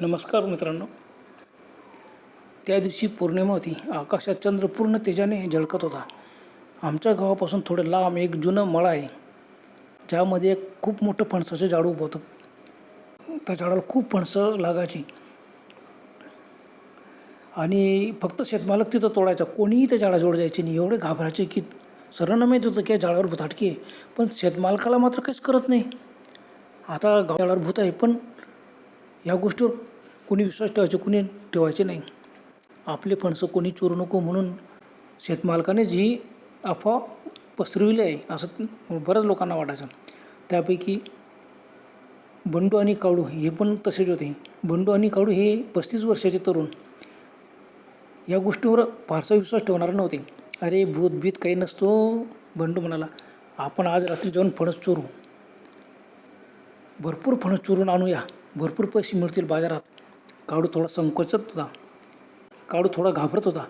नमस्कार मित्रांनो. त्या दिवशी पौर्णिमा होती. आकाशात चंद्र पूर्ण तेजाने झळकत होता. आमच्या गावापासून थोडं लांब एक जुनं मळा आहे. ज्यामध्ये एक खूप मोठं फणसाचं झाड उभं होतं. त्या झाडाला खूप फणसं लागायची. आणि फक्त शेतमालक तिथं तोडायचा. कोणीही त्या झाडाजवळ जायचे नाही. एवढे घाबरायचे की सर्वांना माहीत होतं की या झाडावर भुताटकी आहे. पण शेतमालकाला मात्र काहीच करत नाही. आता गाव झाडावर भूत आहे पण या गोष्टीवर कोणी विश्वास ठेवायचे कोणी ठेवायचे नाही. आपले फणसं कोणी चोरू नको म्हणून शेतमालकाने जी अफवा पसरविली आहे असं बऱ्याच लोकांना वाटायचं. त्यापैकी बंडू आणि काळू हे पण तसेच होते. बंडू आणि काळू हे पस्तीस वर्षाचे तरुण. या गोष्टीवर फारसा विश्वास ठेवणार नव्हते. अरे भूतभीत काही नसतो बंडू म्हणाला. आपण आज रात्री जाऊन फणस चोरू. भरपूर फणस चोरून आणूया. भरपूर पैसे मिळतील बाजारात. काळू थोडा संकोचत होता. काळू थोडा घाबरत होता.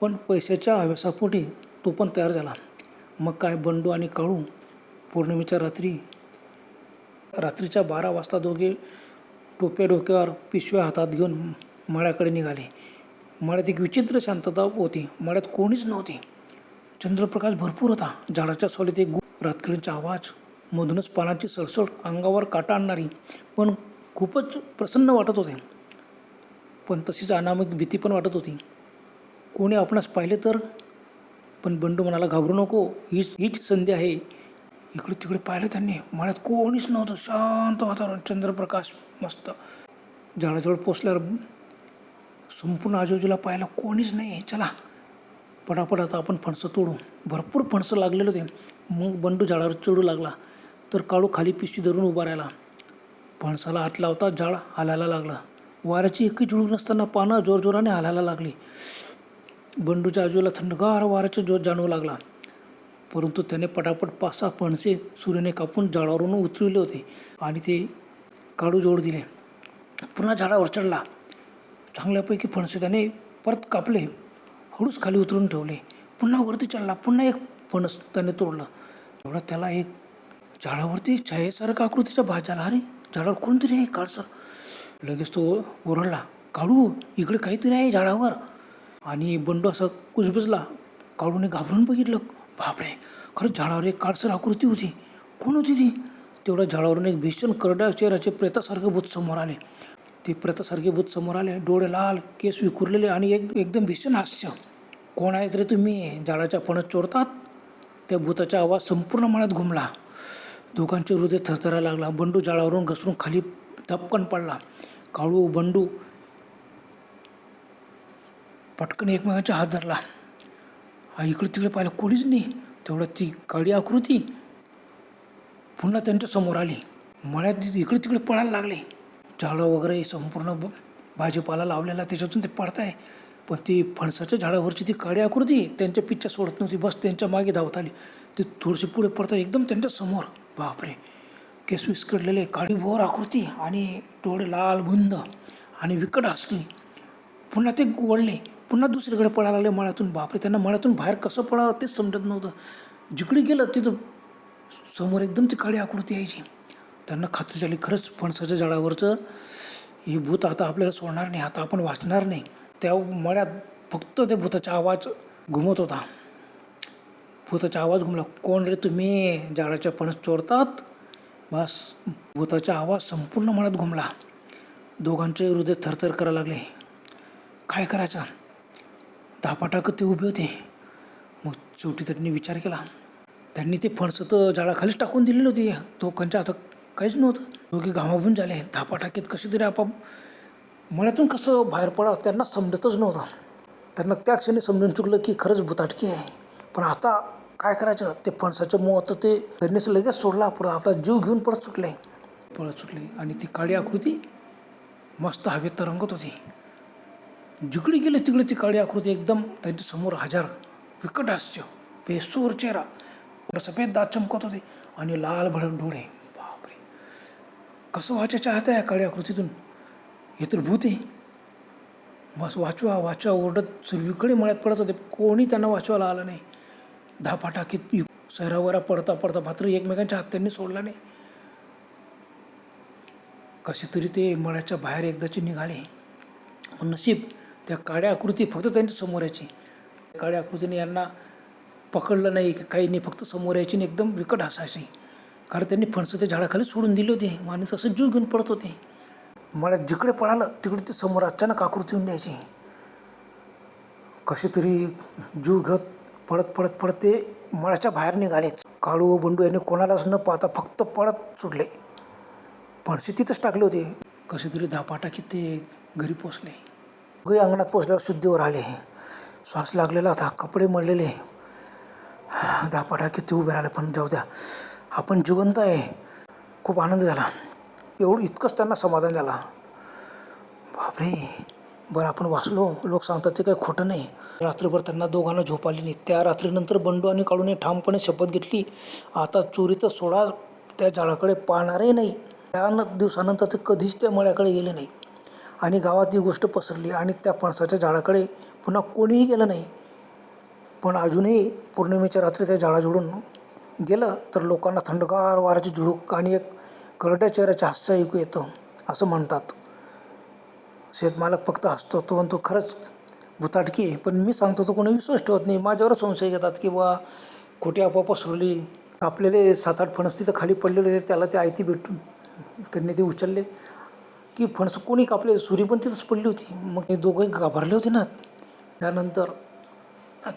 पण पैशाच्या हव्यासापोटी तो पण तयार झाला. मग काय बंडू आणि काळू पौर्णिमेच्या रात्री रात्रीच्या बारा वाजता दोघे टोप्या डोक्यावर पिशव्या हातात घेऊन मळ्याकडे निघाले. मळ्यात एक विचित्र शांतता होती. मळ्यात कोणीच नव्हती. चंद्रप्रकाश भरपूर होता. झाडाच्या सोलीत एक गु रातकिळींचा आवाज मधूनच पानाची सळसळ अंगावर काटा आणणारी पण खूपच प्रसन्न वाटत होते. पण तशीच अनामिक भीती पण वाटत होती. कोणी आपणास पाहिले तर? पण बंडू म्हणाला घाबरू नको हीच हीच संधी आहे. इकडे तिकडे पाहिलं त्यांनी मळ्यात कोणीच नव्हतं. शांत वातावरण चंद्रप्रकाश मस्त. झाडाजवळ पोचल्यावर संपूर्ण आजूबाजूला पाहायला कोणीच नाही चला पटापट आता आपण फणसं तोडू. भरपूर फणसं लागलेलं होते. मग बंडू झाडावर चढू लागला. तर काळू खाली पिशवी धरून उभा राहिला. फणसाला हात लावता झाड हालायला लागला. वाऱ्याची एकही जुळूक नसताना पानं जोरजोराने हालायला लागली. बंडूच्या आजूला थंडगार वाऱ्याचा जोर जाणवू लागला. परंतु त्याने पटापट पाच सहा फणसे सूर्याने कापून झाडावरून उतरविले होते आणि ते काढू जोड दिले. पुन्हा झाडावर चढला. चांगल्यापैकी फणसे त्याने परत कापले. हळूच खाली उतरून ठेवले. पुन्हा वरती चढला. पुन्हा एक फणस त्याने तोडलं. तेवढा त्याला एक झाडावरती एक छायेसारखा आकृतीचा भाग झाला अरे झाडावर कोणतरी आहे काळसर लगेच तो ओरडला. काढू इकडे काहीतरी आहे झाडावर. आणि बंडू असा कुजबुजला. काढूने घाबरून बघितलं. बापरे खरंच झाडावर एक काळसर आकृती होती. कोण होती ती? तेवढ्या झाडावरून एक भीषण करड्या चेहऱ्याचे प्रेतासारखे भूत समोर आले. ते प्रेतासारखे भूत समोर आले. डोळे लाल केस विखुरलेले आणि एक एकदम भीषण हास्य. कोण आहे रे तुम्ही? झाडाच्या फणस चोरतात? त्या भूताचा आवाज संपूर्ण मनात घुमला. दोघांचे हृदय थरथरायला लागला. बंडू जाळावरून घसरून खाली धपकन पडला. काळू बंडू पटकन एकमेकांचा हात धरला. हा इकडे तिकडे पाहिलं कोणीच नाही. तेवढ्यात ती काळी आकृती पुन्हा त्यांच्यासमोर आली. मळ्यात इकडे तिकडे पळायला लागले. झाडं वगैरे संपूर्ण भाजीपाला लावलेला त्याच्यातून ते पडताय. पण ती फणसाच्या झाडावरची ती काळी आकृती त्यांच्या पिच्छा सोडत नव्हती. बस त्यांच्या मागे धावत आली. ती थोडीशी पुढे पडतात एकदम त्यांच्यासमोर. बापरे. केस विस्कडलेले काळी भोर आकृती आणि डोळे लाल बुंद आणि विकट हसली पुन्हा ते वळले. पुन्हा दुसरीकडे पळायला लागले मळ्यातून. बापरे त्यांना मळ्यातून बाहेर कसं पळावं तेच समजत नव्हतं. जिकडे गेलं तिथं समोर एकदम ती काळी आकृती यायची. त्यांना खात्री झाली खरंच फणसाच्या झाडावरचं हे भूत आता आपल्याला सोडणार नाही आता आपण वाचणार नाही. त्या मळ्यात फक्त त्या भूताचा आवाज घुमत होता. भूताचा आवाज घुमला. कोण रे तुम्ही? झाडाच्या फणस चोरतात. बस भूताचा आवाज संपूर्ण मनात घुमला. दोघांचे हृदय थरथर करायला लागले. काय करायचं? धापाटाकत ते उभे होते. मग शेवटी त्यांनी विचार केला. त्यांनी ते फणसं तर झाडाखालीच टाकून दिलेली होती. दोघांच्या आता काहीच नव्हतं. दोघे घामाभून झाले. धापाटाकीत कसे तरी आपाप मळ्यातून कसं बाहेर पडावं त्यांना समजतच नव्हतं. त्यांना त्या क्षणी समजून चुकलं की खरंच भुताटकी आहे. पण आता काय करायचं? ते फणसाचं मोह तर ते त्यांनीच लगेच सोडला. परत आपला जीव घेऊन पळत सुटले पळत सुटले. आणि ती काळी आकृती मस्त हवेत तरंगत होती. जिकडे गेले तिकडे ती काळी आकृती एकदम त्यांच्यासमोर हजार विकट हास्य बेसूर चेहरा. सफेद दात चमकत होते आणि लाल भडक डोळे. बापरे. कसं व्हायचं चाहत्या या काळी आकृतीतून? हे तर भूत आहे. बस वाचवा वाचवा. ओरडत सुरवीकडे मळ्यात पडत होते. कोणी त्यांना वाचवायला आलं नाही. धापाटाकीत सैरावरा पडता पडता मात्र एकमेकांच्या हात्यांनी सोडला नाही. कसे तरी ते मळ्याच्या बाहेर एकदाचे निघाले. पण नशीब त्या काळ्या आकृती फक्त त्यांच्यासमोर यायची. काळ्या आकृतीने यांना पकडलं नाही की काही नाही फक्त समोर यायची आणि एकदम विकट हसायची. कारण त्यांनी फणसं त्या झाडाखाली सोडून दिले होते. आणि तसं जीव घेऊन पडत होते. मळ्यात जिकडे पळालं तिकडे ते समोर अचानक आकृती येऊन द्यायची कसे तरी जीव घेत पळत पळत पळत ते मळाच्या बाहेर निघालेच काळू व बंडू यांनी कोणालाच न पाहता फक्त पळत सुटले पणशी तिथंच टाकले होते. कसे तरी धापाटाकीत ते घरी पोचले घरी अंगणात पोचल्यावर शुद्धीवर आले. श्वास लागलेला होता कपडे मळलेले. धापाटाकीत ते उभे राहिले पण जाऊ द्या. आपण जिवंत आहे. खूप आनंद झाला. एवढं इतकंच त्यांना समाधान झाला. बापरे! बरं आपण वाचलो. लोक सांगतात ते काही खोटं नाही. रात्रभर त्यांना दोघांना झोप आली नाही त्या रात्रीनंतर बंडू आणि काळूने ठामपणे शपथ घेतली. आता चोरी तर सोडा त्या झाडाकडे पाहणारही नाही. त्या दिवसानंतर ते कधीच त्या मळ्याकडे गेले नाही. आणि गावात ही गोष्ट पसरली आणि त्या पणसाच्या झाडाकडे पुन्हा कोणीही गेलं नाही. पण अजूनही पौर्णिमेच्या रात्री त्या झाडाजवळून गेलं तर लोकांना थंडगार वाराची झुळूक आणि एक करड्या चेहऱ्याचे हास्य ऐकू येतं असं म्हणतात. शेतमालक फक्त हसतो तो म्हणतो खरंच भुताटकी आहे. पण मी सांगतो तो कोणी विश्वास ठेवत नाही. माझ्यावरच संशय घेतात की बा खोटी अफवा पसरवली. आपल्याला सात आठ फणस तिथं खाली पडलेले होते त्याला ते आयती भेटून त्यांनी ते उचलले. की फणस कोणी कापले? सुरी पण तिथंच पडली होती. मग हे दोघंही घाबरले होते ना. त्यानंतर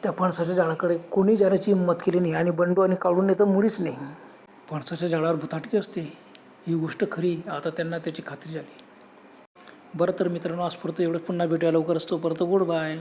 त्या फणसाच्या झाडाकडे कोणी जाण्याची हिंमत केली नाही आणि बंडू आणि काढून तर मुळीच नाही. फणसाच्या झाडावर भुताटकी असते. ही गोष्ट खरी. आता त्यांना त्याची खात्री झाली. बरं तर मित्रांनो आज पुरतं एवढं पुन्हा भेटूया लवकरच. तोपर्यंत गुड बाय.